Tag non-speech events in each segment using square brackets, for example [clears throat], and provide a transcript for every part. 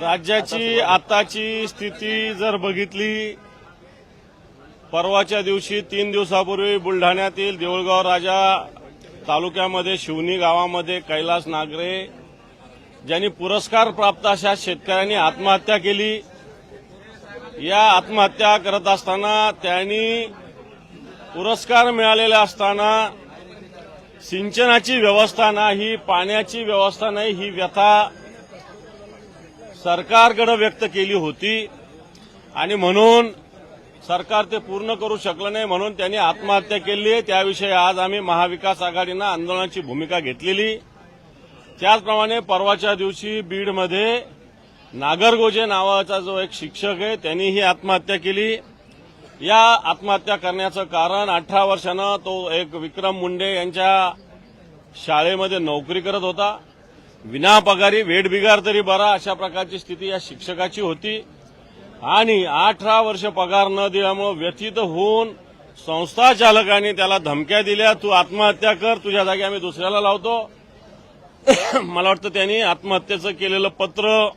राज्याची आताची स्थिती जर बघितली परवाच्या दिवशी तीन दिवसापूर्वी बुलढाण्यातील देऊळगाव राजा तालुक्यामध्ये शिवनी गावामध्ये कैलास नागरे ज्यांनी पुरस्कार प्राप्त अशा शेतकऱ्यांनी आत्महत्या केली. या आत्महत्या करत असताना त्यांनी पुरस्कार मिळालेला असताना सिंचनाची व्यवस्था नाही पाण्याची व्यवस्था नाही ही व्यथा सरकारकडे व्यक्त केली होती आणि म्हणून सरकार ते पूर्ण करू शकलं नाही म्हणून त्यांनी आत्महत्या केली आहे. त्याविषयी आज आम्ही महाविकास आघाडीनं आंदोलनाची भूमिका घेतलेली. त्याचप्रमाणे परवाच्या दिवशी बीडमध्ये नागरगोजे नावाचा जो एक शिक्षक आहे त्यांनीही आत्महत्या केली. या आत्महत्या करण्याचं कारण अठरा वर्षानं तो एक विक्रम मुंडे यांच्या शाळेमध्ये नोकरी करत होता. विनापगारी वेठबिगार तरी बरा अशा प्रकारची स्थिती या शिक्षकाची होती. आणि अठरा वर्ष पगार न दिल्यामुळे व्यथित होऊन संस्था चालकांनी त्याला धमक्या दिल्या तू आत्महत्या कर तुझ्या जागी आम्ही दुसऱ्याला लावतो. [clears throat] मला वाटतं त्यांनी आत्महत्येचं केलेलं पत्र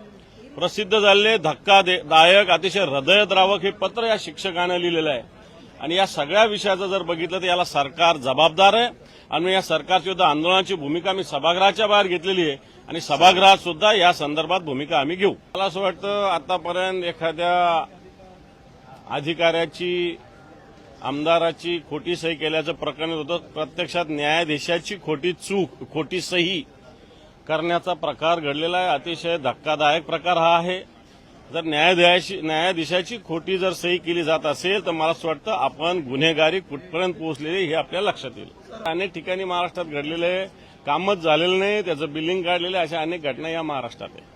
प्रसिद्ध झालेले धक्कादायक अतिशय हृदयद्रावक हे पत्र या शिक्षकानं लिहिलेलं आहे. आणि या सगळ्या विषयाचं जर बघितलं तर याला सरकार जबाबदार आहे. आणि या सरकारची सुद्धा आंदोलनाची भूमिका आम्ही सभागृहाच्या बाहेर घेतलेली आहे. आणि सभागृहात सुद्धा या संदर्भात भूमिका आम्ही घेऊ. मला असं वाटतं आतापर्यंत एखाद्या अधिकाऱ्याची आमदाराची खोटी सही केल्याचं प्रकरण होतं. प्रत्यक्षात न्यायाधीशाची खोटी चूक खोटी सही करण्याचा प्रकार घडलेला आहे. अतिशय धक्कादायक प्रकार हा आहे. जर न्यायाधीशाची न्यायाधीशाची खोटी जर सही केली जात असेल तर मला असं वाटतं आपण गुन्हेगारी कुठपर्यंत पोहोचलेली हे आपल्याला लक्षात येईल. अनेक ठिकाणी महाराष्ट्रात घडलेले कामच झालेलं नाही त्याचं बिलिंग काढलेलं आहे, अशा अनेक घटना या महाराष्ट्रात आहे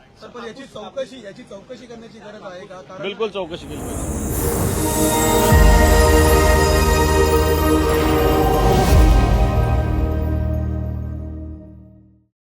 चौकशी याची चौकशी करण्याची गरज आहे का? बिलकुल चौकशी केली पाहिजे.